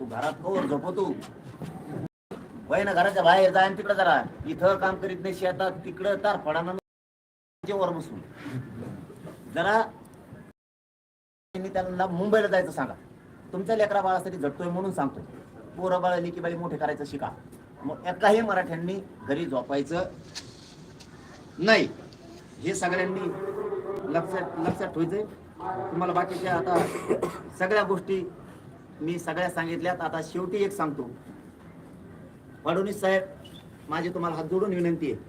तू घरात हो कवर झोपतो वय ना घराच्या बाहेर जा आणि तिकडे जरा. इथं काम करीत नाही शेतात. तिकडं तार फडाना वर बसून. जरा त्यांना मुंबईला जायचं सांगा. तुमच्या लेकरा बाळासाठी झटतोय म्हणून सांगतोय पोरं बाळ लेकी बाई मोठे करायचं शिका. मग एकाही मराठ्यांनी घरी झोपायचं नाही. हे सगळ्यांनी लक्षात लक्षात ठेवायचंय. तुम्हाला बाकीच्या आता सगळ्या गोष्टी मी सगळ्या सांगितल्यात. आता शेवटी एक सांगतो. फडणवीस साहेब माझी तुम्हाला हात जोडून विनंती आहे.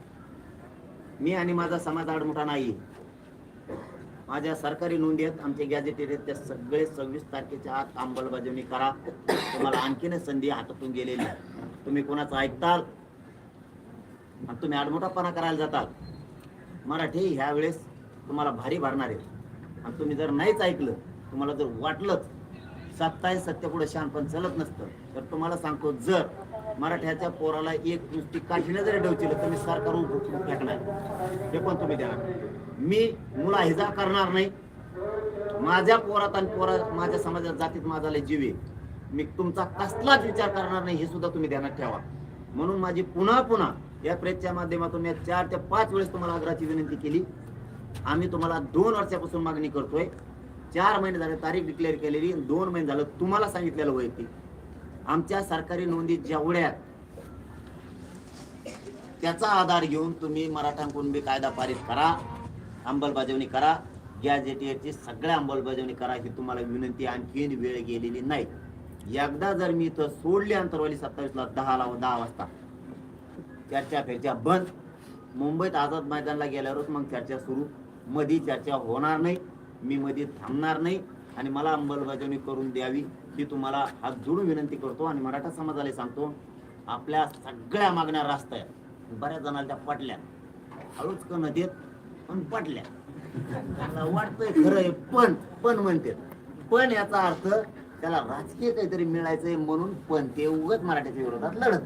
मी आणि माझा समाज आडमुठा नाही. माझ्या सरकारी नोंदी आहेत आमचे गॅजेटेड आहेत. त्या सगळे सव्वीस तारखेच्या आत अंमलबजावणी करा. तुम्हाला आणखीन संधी हातातून गेलेली आहे. तुम्ही कोणाचं ऐकताल? आणि तुम्ही आडमोठापणा करायला जाताल. मराठी ह्यावेळेस तुम्हाला भारी भरणार आहे. आणि तुम्ही जर नाहीच ऐकलं तुम्हाला जर वाटलंच सत्ता सत्य पुढे शहाणपण चलत नसतं. तर तुम्हाला सांगतो जर मराठ्याच्या पोराला एक नुसती काठीने जरी डवचिलं तर मी सरकार उचलून फेकणार हे पण तुम्ही द्या. मी मुला हिजा करणार नाही. माझ्या पोरात आणि पोरा माझ्या समाजात जातीत माझा जीवे जीव आहे. मी तुमचा कसलाच विचार करणार नाही हे सुद्धा तुम्ही ध्यानात ठेवा. म्हणून माझी पुन्हा पुन्हा या प्रेसच्या माध्यमातून या चार ते पाच वेळेस तुम्हाला आग्रहाची विनंती केली. आम्ही तुम्हाला दोन वर्षापासून मागणी करतोय. चार महिने झाले तारीख डिक्लेअर केलेली दोन महिने झालं तुम्हाला सांगितलेलं वैयक्तिक. आमच्या सरकारी नोंदी जेवढ्या त्याचा आधार घेऊन तुम्ही मराठा कुणबी कायदा पारित करा अंमलबजावणी करा गॅजेटियरची सगळ्या अंमलबजावणी करा ही तुम्हाला विनंती आणखीन वेळ गेलेली नाही. एकदा जर मी इथं सोडली अंतरवाली सत्तावीसला दहाला दहा वाजता चर्चा फेरच्या बंद. मुंबईत आझाद मैदानला गेल्यावरच मग चर्चा सुरू. मधी चर्चा होणार नाही. मी मध्ये थांबणार नाही आणि मला अंमलबजावणी करून द्यावी ही तुम्हाला हात जोडून विनंती करतो आणि मराठा समाजाला सांगतो आपल्या सगळ्या मागण्या रास्त आहेत. बऱ्याच जणांना त्या पटल्या. हळूच का नदीत पण पटल्या. वाटतंय खरं आहे पण पण म्हणते पण याचा अर्थ त्याला राजकीय काहीतरी मिळायचंय म्हणून पण ते उगत मराठ्याच्या विरोधात लढत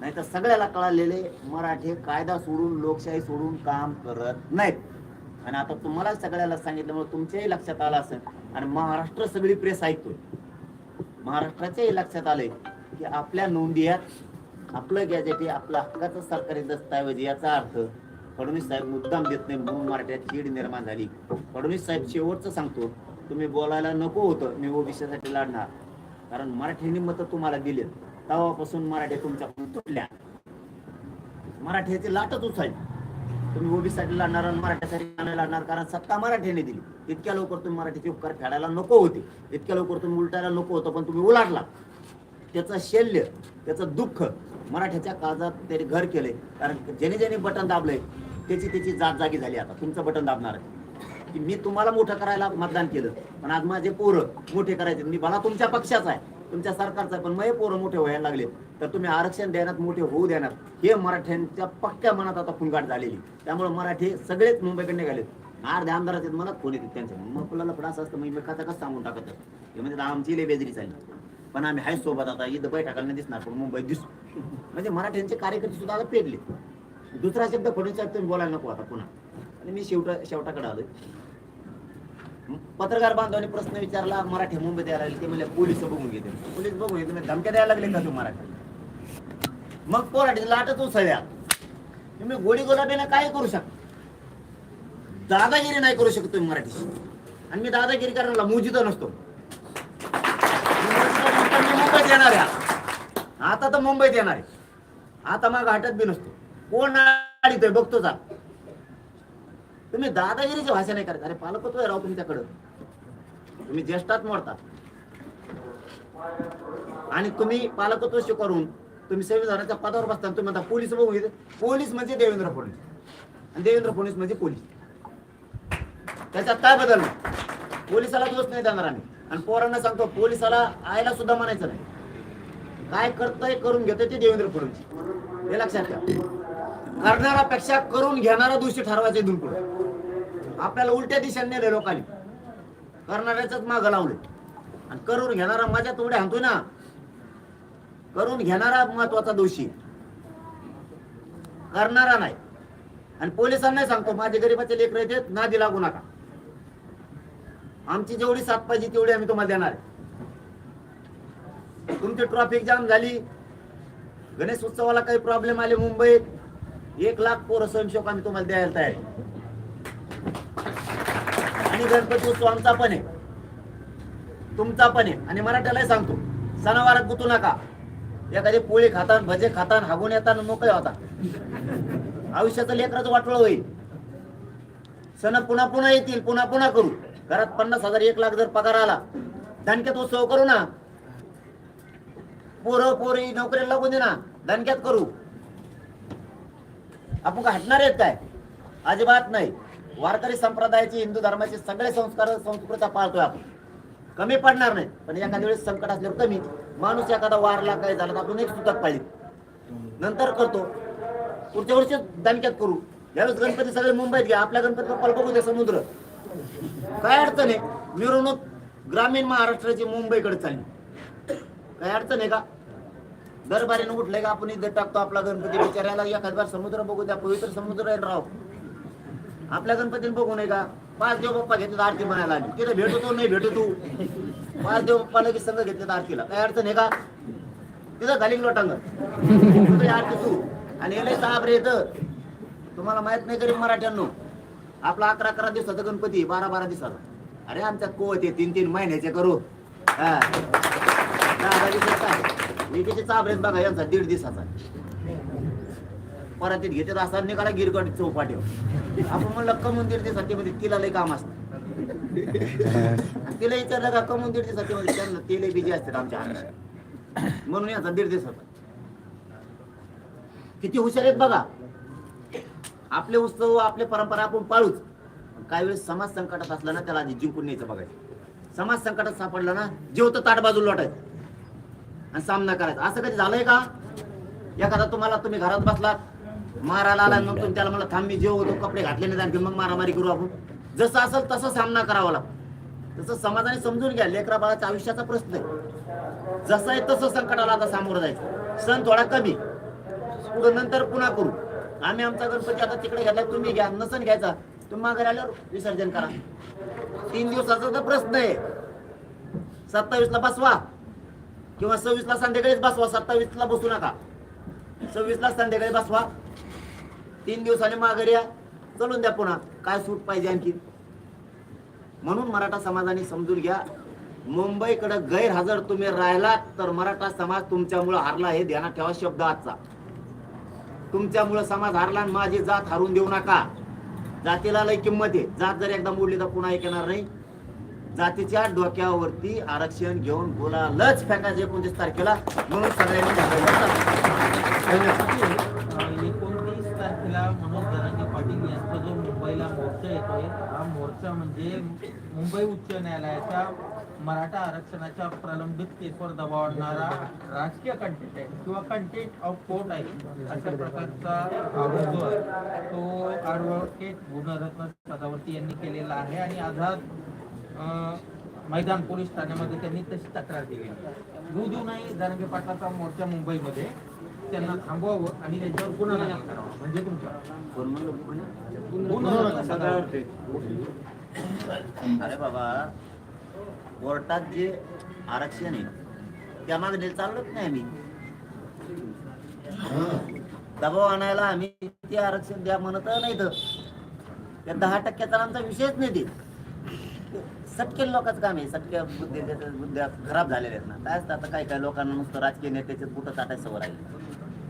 नाही. तर सगळ्याला कळालेले मराठे कायदा सोडून लोकशाही सोडून काम करत नाहीत. आणि आता तुम्हाला सगळ्याला सांगितल्यामुळे तुमच्याही लक्षात आलं असेल. आणि महाराष्ट्र सगळी प्रेस ऐकतोय. महाराष्ट्राच्याही लक्षात आलंय की आपल्या नोंदी आपलं गॅजेट हे आपलं हक्काचं सरकारी दस्तऐवज याचा अर्थ फडणवीस साहेब मुद्दाम देत नाही म्हणून मराठ्यात चीड निर्माण झाली. फडणवीस साहेब शेवटचं सांगतो तुम्ही बोलायला नको होतं मी ओबीसीसाठी लढणार. कारण मराठीने मतं तुम्हाला दिलेत. तेव्हापासून मराठी तुमच्याकडून तुटल्या. मराठ्याची लाटच उचलली. तुम्ही ओबीसाठी लढणार आणि मराठ्यासाठी नाही लढणार कारण सत्ता मराठीने दिली. इतक्या लवकर तुम्ही मराठीचे उपकार फेडायला नको होते. इतक्या लवकर तुम्ही उलटायला नको होतं पण तुम्ही उलाटला त्याचं शल्य त्याचं दुःख मराठ्याच्या काळजात त्याने घर केले कारण ज्याने ज्याने बटन दाबलंय त्याची त्याची जात जागी झाली आता. तुमचं बटन दाबणार आहे. की मी तुम्हाला मोठं करायला मतदान केलं पण आज माझे पोरं मोठे करायचे. मी भला तुमच्या पक्षाचा आहे तुमच्या सरकारचा पण मये पोरं मोठे व्हायला लागले तर तुम्ही आरक्षण देण्यात मोठे होऊ देणार हे मराठ्यांच्या पक्क्या मनात आता खुणगाट झालेली. त्यामुळे मराठी सगळेच मुंबईकडे निघालेत. अर्ध्या आमदाराचे मनात फोन येतात त्यांच्या मग फुलाला पण असं असतं मग कथा कसं सांगून टाकत? हे म्हणजे आमची लय बेजरी चालली पण आम्ही हाय सोबत आता इथं बैठकाला दिसणार पण मुंबईत दिसू. म्हणजे मराठ्यांचे कार्यकर्ते सुद्धा आता पेरले दुसरा शब्द फडणवीस तुम्ही बोलायला नको आता पुन्हा. आणि मी शेवटा शेवटाकडे आलोय. पत्रकार बांधवांनी प्रश्न विचारला मराठी मुंबईत यायला ते म्हणजे पोलीस बघून घेते. पोलीस बघून घेते म्हणजे धमक्या द्यायला लागले का तू मराठी मग पोराठी लाटच उसळल्या. तुम्ही गोडी गुलाबीने काय करू शकता दादागिरी नाही करू शकत तुम्ही मराठी आणि मी दादागिरी करायला मुजित नसतो. मुंबईत येणार आहे. आता तर मुंबईत येणार आहे. आता मग घाटात बी नसतो. कोण नाडीतोय बघतो जा. तुम्ही दादागिरीची भाषा नाही करत. अरे पालकत्व आहे राव तुमच्याकडं. तुम्ही ज्येष्ठात मोडता. आणि तुम्ही पालकत्व स्वीकारून तुम्ही संविधानाच्या पदावर बसता तुम्ही म्हणता पोलीस बघू येते पोलीस म्हणजे देवेंद्र फडणवीस. आणि देवेंद्र फडणवीस म्हणजे पोलीस. त्याच्यात काय बदल? पोलिसाला दोष नाही देणार आम्ही. आणि पोरांना सांगतो पोलिसाला आयला सुद्धा म्हणायचं नाही. काय करतंय करून घेतोय ते देवेंद्र फडणवीस. हे लक्षात ठेवा. करणारापेक्षा करून घेणारा दोषी ठरवायचे इथून पुढे. आपल्याला उलट्या दिशेने नेले लोकांनी. करणाऱ्याच माग लावले आणि करून घेणारा माझ्या तोड्या हाणतोय ना. करून घेणारा महत्त्वाचा दोषी. करणारा नाही. आणि पोलिसांना सांगतो माझे गरीबाचे लेकर येते नादी लागू नका. आमची जेवढी साथ पाहिजे तेवढी आम्ही तुम्हाला देणार आहे. तुमची ट्रॉफिक जाम झाली. गणेश उत्सवाला काही प्रॉब्लेम आले मुंबईत. एक लाख पोरं संशोक आम्ही तुम्हाला द्यायला तयार आणि गणपती उत्सव आमचा पण आहे. तुमचा पण आहे. आणि मराठ्यालाही सांगतो सणावारात गुतू नका. एखादी पोळी खातान भजे खातान हागून येताना मोकळे होता. आयुष्याचं लेकराचं वाटोळ होईल. सण पुन्हा पुन्हा येतील पुन्हा पुन्हा करू. घरात पन्नास हजार एक लाख जर पगार आला धनक्यात उत्सव करू ना. पोरं पोरी नोकरीला लागून दे ना. धनक्यात करू. आपण का हटणार आहेत काय? अजिबात नाही. वारकरी संप्रदायाचे हिंदू धर्माचे सगळे संस्कार संस्कृता पाळतोय आपण. कमी पडणार नाही. पण एखाद्या वेळेस संकट असल्यावर कमी. माणूस एखादा वारला काय झाला तर आपण एक सुतक पाहिजे नंतर करतो. पुढच्या वर्षी दणक्यात करू. यावेळेस गणपती सगळे मुंबईत घ्या. आपल्या गणपती बाप्पाला बघू दे समुद्र. काय अडचण आहे? मिरवणूक ग्रामीण महाराष्ट्राची मुंबईकडे चालली. काय अडचण आहे का? दरबारीनं उठलंय का? आपण इथे टाकतो आपला गणपती विचारायला एखाद बार समुद्र बघू द्या. पवित्र समुद्र आहे राव. आपल्या गणपतीने बघू नये का? पाच देव बाप्पा घेतले आरती म्हणायला आली तिथे भेटतो नाही भेटतो पाच देव लगेच संघ घेतले आरतीला. काय अडचण आहे का? तिथं घाली लोटांग आरती तू आणि हे लय साहेब रे इथं. तुम्हाला माहीत नाही गरीब मराठ्यांनो. आपला अकरा अकरा दिवसाचा गणपती बारा बारा दिवसाचा. अरे आमच्यात कोवत आहे तीन तीन महिन्याचे करू. हा. विकेचे चाबरेत बघा यांचा दीड दिवसाचा. परातीत घेतात असा निघाला गिरगड चौपाटीवर. आपण म्हणलं कमून दीड दिवसात मध्ये तिला लय काम असतं. तिला विचारलं का कमून दीड दिवसात तेव्हा विचारलं तेले बिजी असतात आमच्या अंगात म्हणून याचा दीड दिवसाचा. किती हुशार आहेत बघा. आपले उत्सव आपले परंपरा आपण पाळूच. काही वेळेस समाज संकटात असला ना त्याला आधी जिंकून न्यायचं बघायचं. समाज संकटात सापडला ना जीव तर ताट बाजूला लोटायचं. आणि सामना करायचा. असं कधी झालंय का? एखादा तुम्हाला तुम्ही घरात बसलात मारायला आला मग तुम्ही त्याला मला थांब मी जेव होतो कपडे घातले नाही आणखी मग मारामारी करू आपण. जसं असेल तसा सामना करावा लागतो. तसं समाजाने समजून घ्या लेकरा बाळाचा आयुष्याचा प्रश्न आहे. जसं आहे तसं संकटाला आता सामोरं जायचं. सण थोडा कमी. पुढे नंतर पुन्हा करू. आम्ही आमचा गणपती आता तिकडे घ्यायला तुम्ही घ्या. नसन घ्यायचा तुम्ही माघारी आल्यावर विसर्जन करा. तीन दिवसाचा तर प्रश्न आहे. सत्तावीस ला बसवा. किंवा सव्वीस ला संध्याकाळीच बसवा. सत्तावीस ला बसू नका. सव्वीस ला संध्याकाळी बसवा. तीन दिवसाने माघारी या. चलून द्या पुन्हा. काय सूट पाहिजे आणखी? म्हणून मराठा समाजाने समजून घ्या मुंबईकडे गैरहजर तुम्ही राहिलात तर मराठा समाज तुमच्यामुळे हारला हे ध्यानात ठेवा शब्द आजचा. तुमच्यामुळे समाज हारला आणि माझी जात हारून देऊ नका. जातीला लय किंमत आहे. जात जर एकदा मोडली तर पुन्हा येणार नाही. जातीच्या डोक्यावरती आरक्षण घेऊन बोलालच. फेकायचं एकोणतीस तारखेला. म्हणून सगळ्यांनी धन्यवाद. एकोणतीस तारखेला मनोज धनाजी पाटील यांचा जो मुंबईला मोर्चा येतोय मोर्चा म्हणजे मुंबई उच्च न्यायालयाच्या मराठा आरक्षणाच्या प्रलंबित केसवर दबाव आणणारा राजकीय कंटेंट आहे किंवा कंटेंट ऑफ कोर्ट आहे अशा प्रकारचा आरोप जो आहे तो ॲडव्होकेट गुणरत्न सदावर्ती यांनी केलेला आहे आणि आझाद मैदान पोलीस ठाण्यामध्ये त्यांनी तशी तक्रार केली होऊ देऊ नाही जरांगे पाटलाचा मोर्चा मुंबईमध्ये त्यांना थांबवावं आणि त्यांच्यावर गुन्हा दाखल करावा. म्हणजे तुमच्या अरे बाबा कोर्टात जे आरक्षण आहे त्या मागणी चाललोच नाही आम्ही. दबाव आणायला आम्ही ते आरक्षण द्या म्हणत नाही तर. त्या दहा टक्क्याचा आमचा विषयच नाही ते सटके लोकच काम आहे सटके बुद्धी बुद्ध्या खराब झालेल्या आहेत ना. काय असतं आता काही काही लोकांना नुसतं राजकीय नेत्याचे कुठं ताटाय सवय राहील.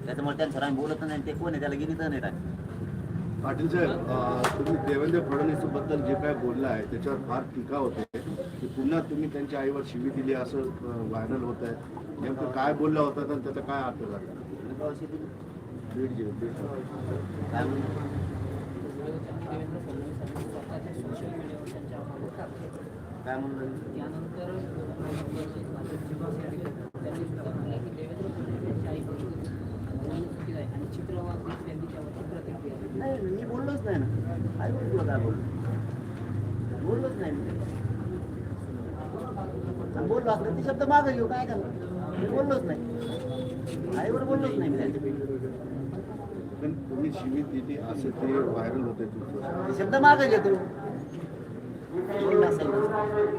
त्याच्यामुळे त्यांच्यावर आम्ही बोलत नाही ते कोण आहे त्याला गिनीत नाही राहिले पाटील साहेब तुम्ही देवेंद्र फडणवीसबद्दल जे काय बोललं आहे त्याच्यावर फार टीका होते. की पुन्हा तुम्ही त्यांच्या आईवर शिवी दिली असं व्हायरल होत आहे. नेमकं काय बोलला होता आणि त्याचा काय अर्थ झाला? बीड काय काय म्हणलं त्यानंतर त्यांनी सुद्धा म्हणला की देवेंद्र फडणवीस यांची आई बोलणं चुकीचं आहे आणि चित्रवाद त्यांनी त्यावरती प्रतिक्रिया दिली. नाही मी बोललोच नाही ना. काय बोलतो काय बोललो बोललोच नाही मी बोललो असलं ते शब्द मागं घेऊ काय करणार मी बोललोच नाही आईवर बोललोच नाही मी त्यांच्यापैकी पण तुम्ही शिवी दिली असं ते व्हायरल होते तुमचं ते शब्द मागं घेतो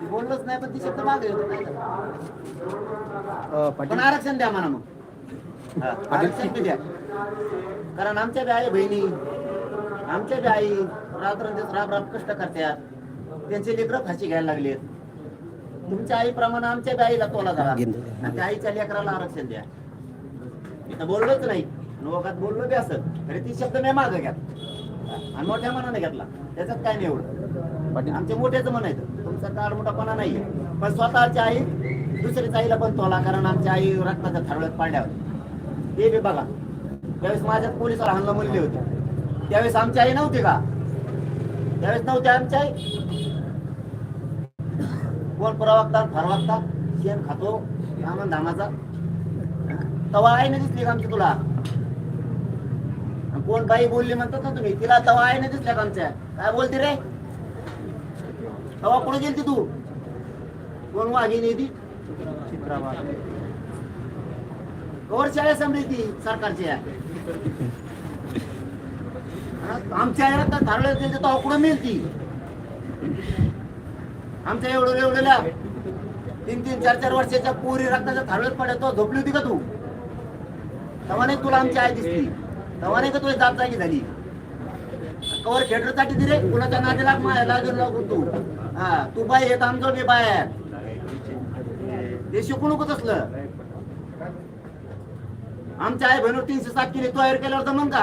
बोललोच नाही पण ते शब्द मागं घेतो काय पण आरक्षण द्या म्हणा मग. आरक्षण द्या. कारण आमच्या बी आई बहिणी आमच्या बी आई रात्रंदिवस राब राब कष्ट करतात. त्यांचे लेकरं फाशी घ्यायला लागलेत. तुमच्या आईप्रमाणे आमच्या बी आईला तोला धरा. आणि त्या आईच्या लेकराला आरक्षण द्या. इथं बोललोच नाही. नवकात बोललो बी असत तरी ती शब्द मी मागं घ्या आणि मोठ्या मनाने घेतला. त्याच्यात काय नाही एवढं. आमच्या मोठ्याच म्हणायचं तुमचा काळ मोठापणा नाहीये पण स्वतःची आई दुसरीच आईला पण तोला. कारण आमच्या आई रक्ताच्या थारोळ्यात पाडल्यावर ते बी बघा. त्यावेळेस माझ्यात पोलिसाला हल्ला म्हणले होते त्यावेळेस आमची आई नव्हती का? त्यावेळेस नव्हती आमची आई. कोण पुरावागता फरवागतात शेण खातो रामन धामाचा. तवा आई नाही दिसली का आमची तुला? कोण बाई बोलली म्हणतात ना तुम्ही तिला तवा आई नाही दिसल्या का आमच्या? काय बोलते रे? तवा कुठे गेलती तू? कोण वाघिणी ती? शाळा समजली ती सरकारची आहे. आमच्या आई धारळ थारवल्या गेली कुठं मिळती. आमच्या एवढं एवढ्याला तीन तीन चार चार वर्षाच्या पोरी रक्ताच्या धारळत पडतो तो झोपली होती का तू? तेव्हा नाही तुला आमची आई दिसली. तेव्हा नाही का तुझी जात जागी झाली? कवर खेटरसाठी दिले कुणाच्या नादीला माया लागून तू हा तू बाय येत आमचं बी बाय देशी ते शिकू नकोच आमच्या आई बहिणीवर तीनशे सात किलो तयार केल्यावर जमन मग का?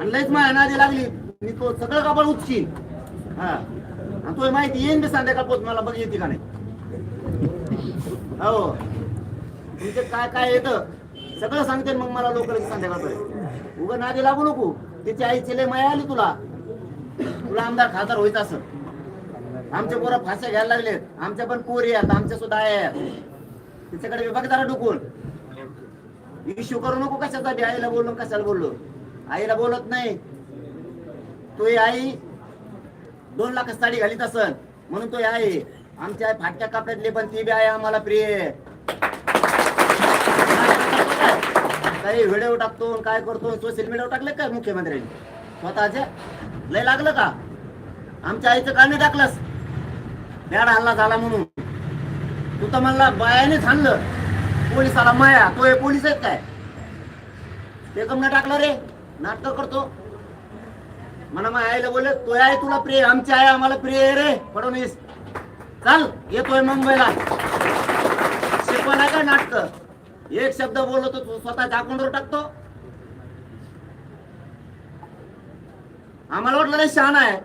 आणि लयच माया नादी लागली. मी तो सगळं कापड उचशील हा. आणि तुला माहिती येईन बी संध्याकाळ पोच मला बघ येते का नाही. हो. तुमचे काय काय येतं? सगळं सांगते मग मला लोक संध्याकाळपर्यंत. उगा नादी लागू नको. तिची आईची लय माया आली तुला. तुला आमदार खासदार व्हायचं असं. आमचे पोरं फाश्या घ्यायला लागलेत. आमच्या पण पोरी आहेत. आमच्या सुद्धा आई आहेत त्याच्याकडे बघ जरा डोकून. इश्यू करू नको कशाचा आईला बोललो कशाला बोललो? आईला बोलत नाही. तो ही आई दोन लाख साडी घालीत असन. म्हणून तो आई आमच्या आई फाटक्या कपड्यातली पण ती बी आहे आम्हाला प्रिय काही व्हिडिओ टाकतो आणि काय करतो सोशल मीडियावर टाकले काय मुख्यमंत्र्यांनी? स्वतःच्या लय लागलं का? आमच्या आईचं का नाही टाकलंस. बॅड हल्ला झाला म्हणून. उत्तमाला बायाने म्हणला पोलिसाला माया तो हे पोलीस आहेत काय? ते कम टाकलं रे नाटक करतो. म्हणा माझ्या आईला बोलले तो आहे तुला प्रिय आमची आई आम्हाला प्रिय रे फडणवीस. चाल येतोय मुंबईला. शिकवायला काय नाटक? एक शब्द बोललो तर तू स्वतः अकाउंटवर टाकतो. आम्हाला वाटलं रे शहाणा आहे.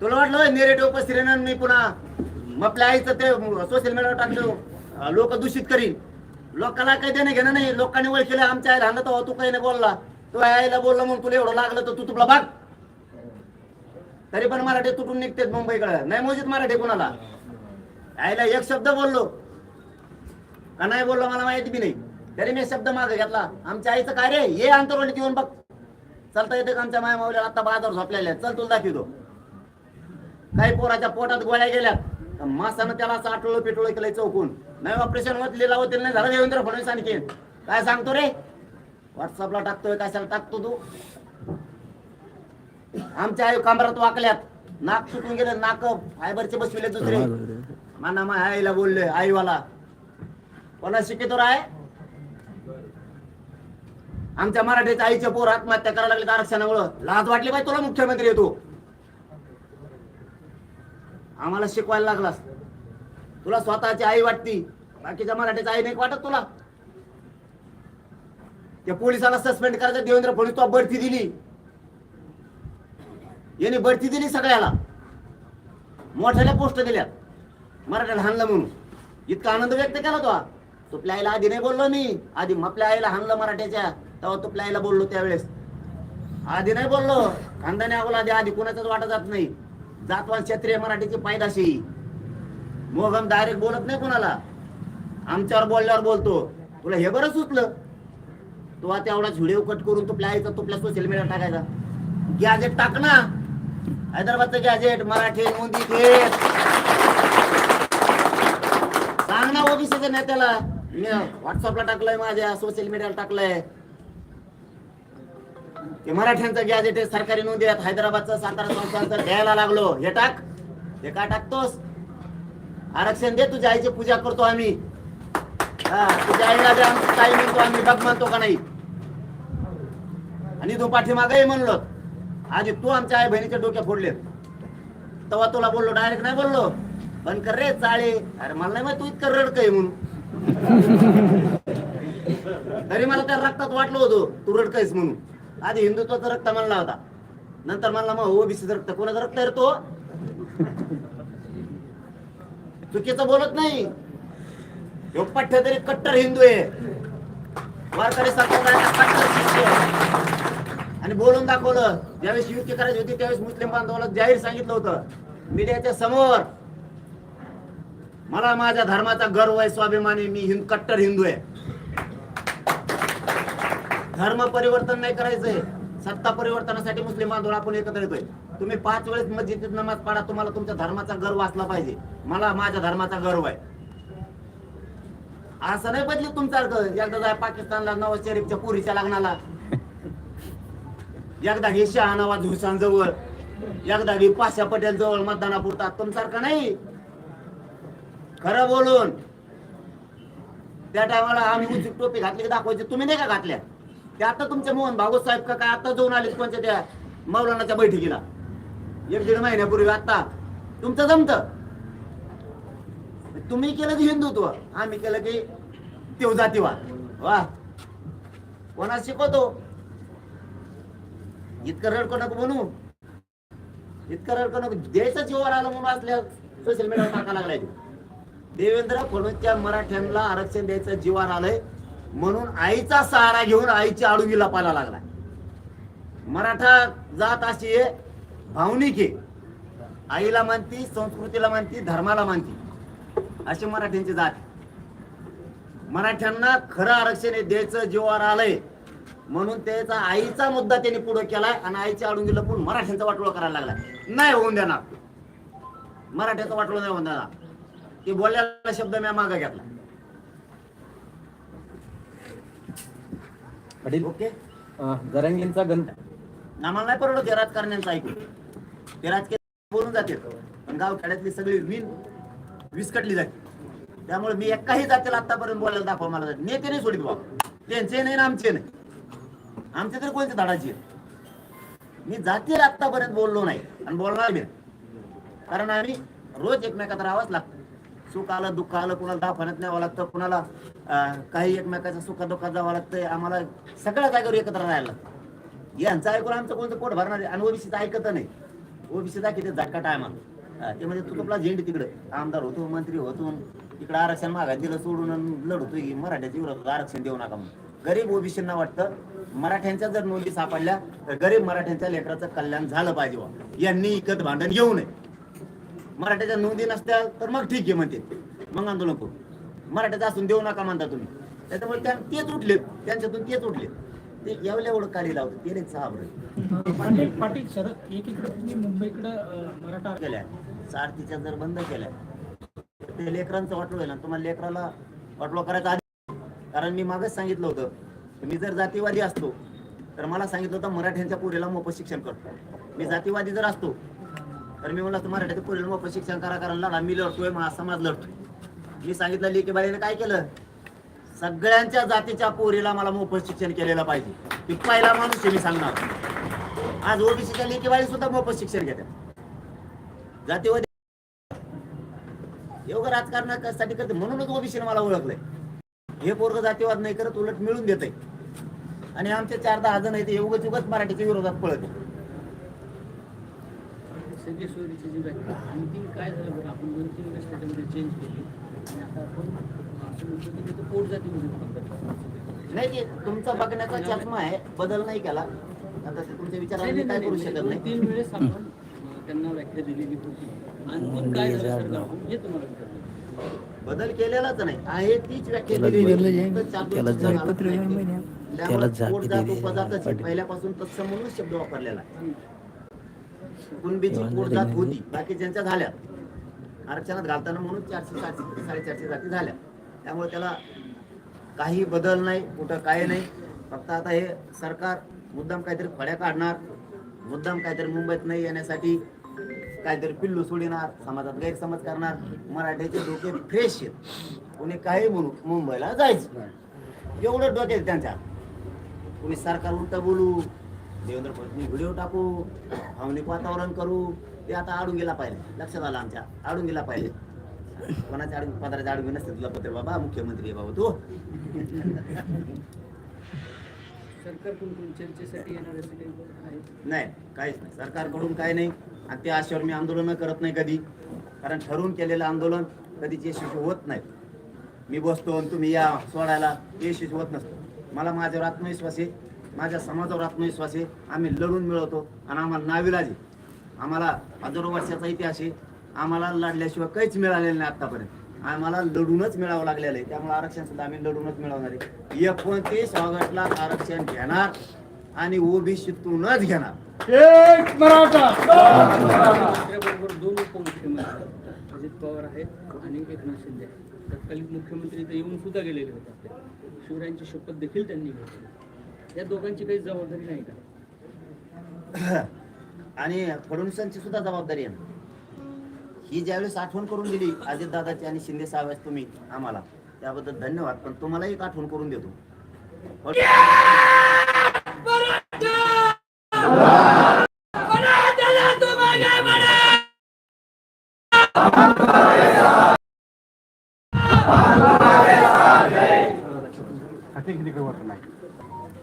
तुला वाटलं निरेटिव्ह पसरेन मी पुन्हा आपल्या आईचं ते सोशल मीडियावर टाकलं लोक दूषित करील लोकांना काही देणं घेणं नाही. लोकांनी ओळखलं आमच्या आईला आणलं तर तू काही नाही बोलला. तू आईला बोलला म्हणून तुला एवढं लागलं तर तू तुला भाग. तरी पण मराठी तुटून निघतेत मुंबईकडे. नाही मोजित मराठी कोणाला? आईला एक शब्द बोललो. का नाही बोललो मला माहिती बी नाही. तरी मी शब्द मागे घेतला. आमच्या आईचं काय रे? ये अंतरवलीत येऊन बघ. चलता येते का आमच्या माया माऊल्या आता बाजार झोपलेल्या चल तुला दाखवतो. काही पोराच्या पोटात गोळ्या गेल्यात. मासानं त्याला असं आठवलं पिटवलं केलंय चौकून. नाही ऑपरेशन होत लिहिला होतील नाही झालं देवेंद्र फडणवीस आणखी? काय सांगतो रे? व्हॉट्सअपला टाकतोय कशाला टाकतो तू? आमच्या आई कमरात वाकल्यात. नाक तुटून गेले नाक फायबरचे बसविले दुसरे. माना मा आईला बोलले आईवाला. कोणा शिकितो राय आमच्या मराठीच्या आईचे पोर आत्महत्या करायला लागले आरक्षणामुळं. लाज वाटली पाहिजे तुला मुख्यमंत्री येतो आम्हाला शिकवायला लागलास. तुला स्वतःची आई वाटती. बाकीच्या मराठीची आई नाही वाटत तुला. त्या पोलिसाला सस्पेंड करायचं देवेंद्र फडणवीस तुला बढती दिली. याने बढती दिली सगळ्याला. मोठ्याला पोस्ट दिल्या. मराठ्याला हाणलं म्हणून. इतका आनंद व्यक्त केला तो. तुपल्या आईला आधी नाही बोललो मी. आधी आपल्या आईला हाणलं मराठ्याच्या. तेव्हा तुपल्या आईला बोललो त्यावेळेस. आधी नाही बोललो. खानदानी अगोला आधी आधी कुणाचाच वाटा जात नाही. जातवान क्षत्रिय मराठीची पायदाशी. मोगम डायरेक्ट बोलत नाही कोणाला. आमच्यावर बोलल्यावर बोलतो. तुला हे बरं सुचलं? तू आता एवढाच व्हिडिओ कट करून तुपल्या आईचा तुपल्या सोशल मीडिया टाकायचा. गॅजेट टाक ना. हैदराबादचं गॅजेट मराठी नोंदी थेट सांग ना ओबीसीच्या नेत्याला. मी व्हॉट्सअपला टाकलंय माझ्या सोशल मीडियाला टाकलंय. ते मराठ्यांचं गॅजेट आहे सरकारी नोंदी आहेत हैदराबादचं सातारा संस्थांचं द्यायला लागलो हे टाक. हे का टाकतोस? आरक्षण दे तुझ्या आईची पूजा करतो आम्ही. हा तुझ्या आईला दे आमचं ताई म्हणतो आम्ही बघ म्हणतो का नाही? आणि तू पाठीमागे म्हणलो आधी तू आमच्या आई बहिणीच्या डोक्या फोडले. तेव्हा तुला बोललो डायरेक्ट नाही बोललो. पण कर रे चाळे. अरे मला नाही माहीत तू इतकं रडक आहे म्हणून. तरी मला त्या रक्तात वाटलं होतं तू रडकयस म्हणून. आधी हिंदुत्वाचा रक्त म्हणला होता. नंतर म्हणला मग ओबीसीचं रक्त. कोणाचं रक्त आहे तो? चुकीचं बोलत नाही. ह्यो तरी कट्टर हिंदू आहे. वारकरी संप्रदायाचा कट्टर शिष्य आणि बोलून दाखवलं. ज्यावेळेस युती करायची होती त्यावेळेस मुस्लिम बांधवाला जाहीर सांगितलं होतं. मीडियाच्या समोर मला माझ्या धर्माचा गर्व आहे स्वाभिमानी मी हिंद कट्टर हिंदू आहे. धर्म परिवर्तन नाही करायचंय. सत्ता परिवर्तनासाठी मुस्लिम बांधव आपण एकत्र येतोय. तुम्ही पाच वेळेस मस्जिदीत नमाज पाडा तुम्हाला तुमच्या धर्माचा गर्व असला पाहिजे. मला माझ्या धर्माचा गर्व आहे. असं नाही बदली तुमच्यासारखं. एकदा जाय पाकिस्तानला नवाज शरीफच्या पुरीच्या लग्नाला. एकदा घे शहानावाज हुसान जवळ एकदा घे पाशा पटेल जवळ मतदानापुरता तुमच्यासारखं नाही. खरं बोलून. त्या टायमाला आम्ही उंची टोपी घातली की दाखवायची. तुम्ही नाही का घातल्या? ते आता तुमचे मोहन भागवत साहेब का काय आता जाऊन आले कोणत्या त्या मौलानाच्या बैठकीला? एक दीड महिन्यापूर्वी आता. तुमचं जमत? तुम्ही केलं की हिंदुत्व आम्ही केलं की तेव जातीवाद. वा. कोणाला शिकवतो? इतकं रडको नको म्हणू इतकं रडको नको द्यायचं जीवावर आलं म्हणून असल्या सोशल मीडियावर टाका लागलाय. देवेंद्र फडणवीसच्या मराठ्यांना आरक्षण द्यायचं जीवावर आलंय. म्हणून आईचा सहारा घेऊन आईची आडुगी लपायला लागला. मराठा जात अशी आहे भावनिक आहे. आईला मानती संस्कृतीला मानती धर्माला मानती. अशी मराठ्यांची जात मराठ्यांना खरं आरक्षण हे द्यायचं जीवावर आलंय. म्हणून त्याचा आईचा मुद्दा त्यांनी पुढे केलाय आणि आईच्या आडून लपून मराठ्यांचा वाटोळा करायला लागलाय नाही होऊन देणार. मराठ्याचा वाटोळा नाही होऊन देणार. ते बोललेला शब्द मी मागे घेतला. पाटील ओके. जरांगेंचा गण आम्हाला नाही परवडत ते राजकारण्यांचं ऐकून. ते राजकीय बोलून जाते पण गाव खेड्यातली सगळी विन विस्कटली जाते त्यामुळे मी एकाही जातीला आतापर्यंत बोलायला दाखवा मला. नेते नाही सोडित बाबा. त्यांचे नाही ना आमचे नाही. आमचे तरी कोणते धाडाचे मी जातीला आतापर्यंत बोललो नाही आणि बोलणार नाही. कारण आम्ही रोज एकमेकात राहावंच लागतं. सुख आलं दुःख आलं कुणाला दवाखान्यात न्यावं लागतं कुणाला काही एकमेकाच्या सुखा दुःखात जावं लागतंय आम्हाला सगळ्या जागेवर एकत्र राहायला लागतं. यांचं ऐकून आमचं कोणतं पोट भरणार आणि ओबीसीचं ऐकत नाही. ओबीसी किती झटका टायमाला. ते म्हणजे तू तुला झेंड तिकडे. आमदार होतो मंत्री होतो इकडं आरक्षण मागा दिलं सोडून लढतोय की मराठ्याच्या विरोधात आरक्षण देऊ नका म्हणून. गरीब ओबीसींना वाटतं मराठ्यांच्या जर नोंदी सापडल्या तर गरीब मराठ्यांच्या लेकराचं कल्याण झालं पाहिजे यांनी इकत भांडण घेऊ नये. मराठ्याच्या नोंदी नसत्या तर मग ठीक आहे म्हणते. मग आंदोलन करू. मराठ्याचं असून देऊ नका म्हणता तुम्ही. त्याच्यामुळे त्या तेच उठले त्यांच्यातून तेच उठले ते एवढं एवढं काढी लावतं ते नाही सहा पाटील पाटील सर एकीकडे तुम्ही मुंबईकडे मराठा केल्या. सारथीच्या जर बंद केल्या ते लेकरांचं वाटलं ना तुम्हाला लेकराला वाटलो करायचं आधी. कारण मी मागच सांगितलं होतं मी जर जातीवादी असतो तर मला सांगितलं होतं मराठ्यांच्या पुरीला मोफत शिक्षण करतो. मी जातीवादी जर असतो तर मी म्हणलं मराठ्याच्या पुरीला मोफत शिक्षण करा कारण लढा मी लढतोय माझा समाज लढतोय. मी सांगितलं लेकी बाईने काय केलं? सगळ्यांच्या जातीच्या पोरीला मला मोफत शिक्षण केलेलं पाहिजे. ती पहिला माणूस मी सांगणार. आज ओबीसीच्या लेकी बाई सुद्धा मोफत शिक्षण घेतात. जातीवादी एवढं राजकारणासाठी करते? म्हणूनच ओबीसीने मला ओळखलंय. हे पोरग जातीवाद नाही करत उलट मिळून देत आणि आमचे चार दहा जण आहेत एवढं चुकत मराठीच्या विरोधात पळत सगळे सोयीची जी व्याख्या आणखी काय झालं बरं आपण दोन तीन वेळेस त्याच्यामध्ये चेंज केली आणि आता आपण असं म्हणतो की तिथं पोट म्हणतात नाही ते तुमचा बघण्याचा चष्मा आहे बदल नाही केला. आता ते तुमच्या विचारांनी नाही, काय करू शकत नाही? तीन वेळेस आपण त्यांना व्याख्या दिलेली होती. आणखी काय झालं हे तुम्हाला विचारलं बदल केलेलाच नाही आहे तीच व्याख्या दिलेली जाती जात. पहिल्यापासून तत्सम म्हणून शब्द वापरलेला आहे. कुणबीची जात होती. बाकी ज्यांच्या झाल्या. आरक्षणात घालताना म्हणून चारशे सातशे साडेचारशे जाती झाल्या. त्यामुळे त्याला काही बदल नाही कुठं काय नाही. फक्त आता हे सरकार मुद्दाम काहीतरी फड्या काढणार. मुद्दाम काहीतरी मुंबईत नाही येण्यासाठी काहीतरी पिल्लू सोडिणार समाजात गैरसमज करणार. मराठ्याचे डोके फ्रेश आहेत. कोणी काही म्हणू मुंबईला जायचं. एवढं डोके त्यांच्या. कोणी सरकार उलट बोलू. देवेंद्र फडणवीस व्हिडिओ टाकू भावनिक वातावरण करू ते आता आडून गेला पाहिजे लक्षात आलं आमच्या? आडून गेला पाहिजे कोणाच्या आडून पदाराच्या आडून नसते तुला पत्र बाबा मुख्यमंत्री आहे बाबा तू. सरकारकडून चर्चेसाठी नाही काहीच नाही. सरकारकडून काही नाही. आणि त्या आशेवर मी आंदोलन करत नाही कधी. कारण ठरवून केलेलं आंदोलन कधीच यशस्वी होत नाही. मी बसतो आणि तुम्ही या सोडायला यशस्वी होत नसतं. मला माझ्यावर आत्मविश्वास आहे. माझ्या समाजावर आत्मविश्वास आहे. आम्ही लढून मिळवतो आणि आम्हाला नाविलाज आहे आम्हाला हजारो वर्षाचा इतिहास आहे. आम्हाला लढल्याशिवाय काहीच मिळालेलं नाही आतापर्यंत. आम्हाला लढूनच मिळावं लागलेलं आहे. त्यामुळे आरक्षण सुद्धा आम्ही लढूनच मिळवणार आहे. एकोणतीस ऑगस्टला आरक्षण घेणार आणि ओबीसीतूनच घेणार. दुसऱ्याबरोबर दोन उपमुख्यमंत्री अजित पवार आहेत आणि एकनाथ शिंदे आहेत. तत्कालीन मुख्यमंत्री इथे येऊन सुद्धा गेलेले होते शिवरायांची शपथ देखील त्यांनी घेतली. या दोघांची काही जबाबदारी नाही का? आणि फडणवीसांची सुद्धा जबाबदारी आहे ही ज्यावेळेस आठवण करून दिली अजितदादाची आणि शिंदे साहेब तुम्ही आम्हाला त्याबद्दल धन्यवाद. पण तुम्हाला एक आठवण करून देतो.